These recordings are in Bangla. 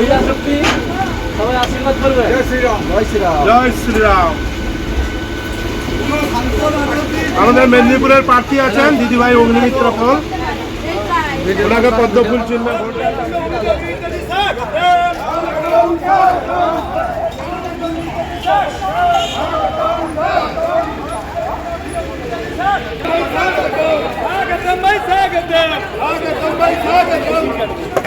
মহিলা শক্তি সবাই আশীর্বাদ করবে। জয় শ্রীরাম। জয় শ্রীরাম। জয় শ্রীরাম। আমাদের মেদিনীপুরের প্রার্থী আছেন দিদিভাই অগ্নিমিত্র ফল ওনাকে পদ্মফুল চিহ্ন রেলওয়ে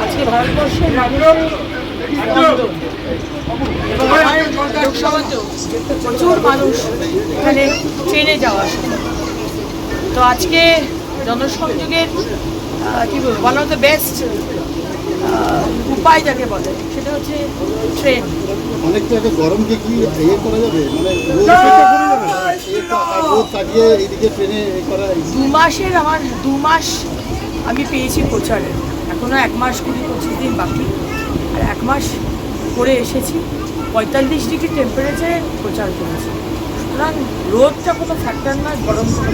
আজকে ভারতবর্ষের মানুষের আনন্দ। এবং আমার লোকসভাতেও প্রচুর মানুষ এখানে ট্রেনে যাওয়া আসা। তো আজকে জনসংযোগের কি বলব ওয়ান অফ দ্য বেস্ট উপায় যাকে বলে সেটা হচ্ছে ট্রেন। অনেক জায়গায় গরমকে কি ইয়ে করা যাবে? মানে দু মাসের আমার দু মাস আমি পেয়েছি প্রচারে। এখনও এক মাস কুড়ি পঁচিশ দিন বাকি। আর এক মাস করে এসেছি। পঁয়তাল্লিশ ডিগ্রি টেম্পারেচারে প্রচার করেছে। সুতরাং রোদটা কোনো ফ্যাক্টর নয় গরম কোনো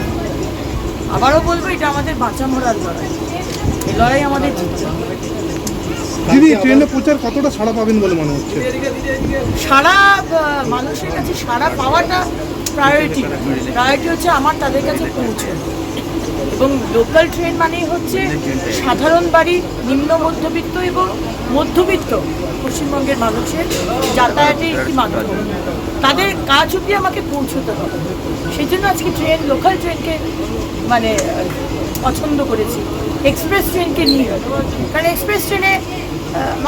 আবারও বলব এটা আমাদের বাঁচা মরার লড়াই। এই লড়াই আমাদের জিততে হবে। দিদি ট্রেনে প্রচার কতটা সাড়া পাবেন বলে মনে হচ্ছে? সারা মানুষের কাছে সারা পাওয়াটা প্রায়োরিটি প্রায়োরিটি হচ্ছে আমার তাদের কাছে পৌঁছানো এবং লোকাল ট্রেন মানেই হচ্ছে সাধারণ বাড়ি নিম্ন মধ্যবিত্ত এবং মধ্যবিত্ত। পশ্চিমবঙ্গের মানুষের যাতায়াতের একটি মাধ্যম। তাদের কাজ অব্দি আমাকে পৌঁছতে হবে। সেই জন্য আজকে ট্রেন লোকাল ট্রেনকে মানে পছন্দ করেছি। এক্সপ্রেস ট্রেনকে নিয়ে। কারণ এক্সপ্রেস ট্রেনে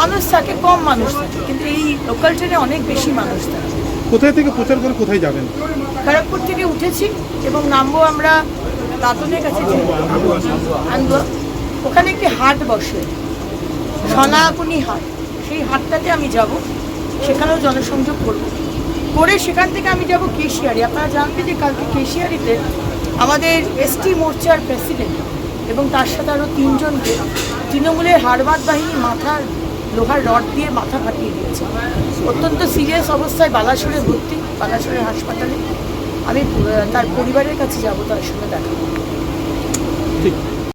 মানুষ থাকে কম মানুষ থাকে। কিন্তু এই লোকাল ট্রেনে অনেক বেশি মানুষ থাকে। কোথায় থেকে প্রচার করে কোথায় যাবেন? খড়গপুর থেকে উঠেছি এবং নামবো আমরা দাতনের কাছে আনব ওখানে একটি হাট বসে। সনাকুনি হাট। সেই হাটটাতে আমি যাব, সেখানেও জনসংযোগ করব। করে সেখান থেকে আমি যাব কেশিয়ারি। আপনারা জানবেন যে কালকে কেশিয়ারিতে আমাদের এসটি মোর্চার প্রেসিডেন্ট এবং তার সাথে আরও তিনজনকে তৃণমূলের হারবাদ বাহিনী মাথার, লোহার রড দিয়ে মাথা ফাটিয়ে দিয়েছে। অত্যন্ত সিরিয়াস অবস্থায় বালাসোরে ভর্তি বালাসোরের হাসপাতালে। আমি তার পরিবারের কাছে যাব, তার সঙ্গে দেখা। করতে।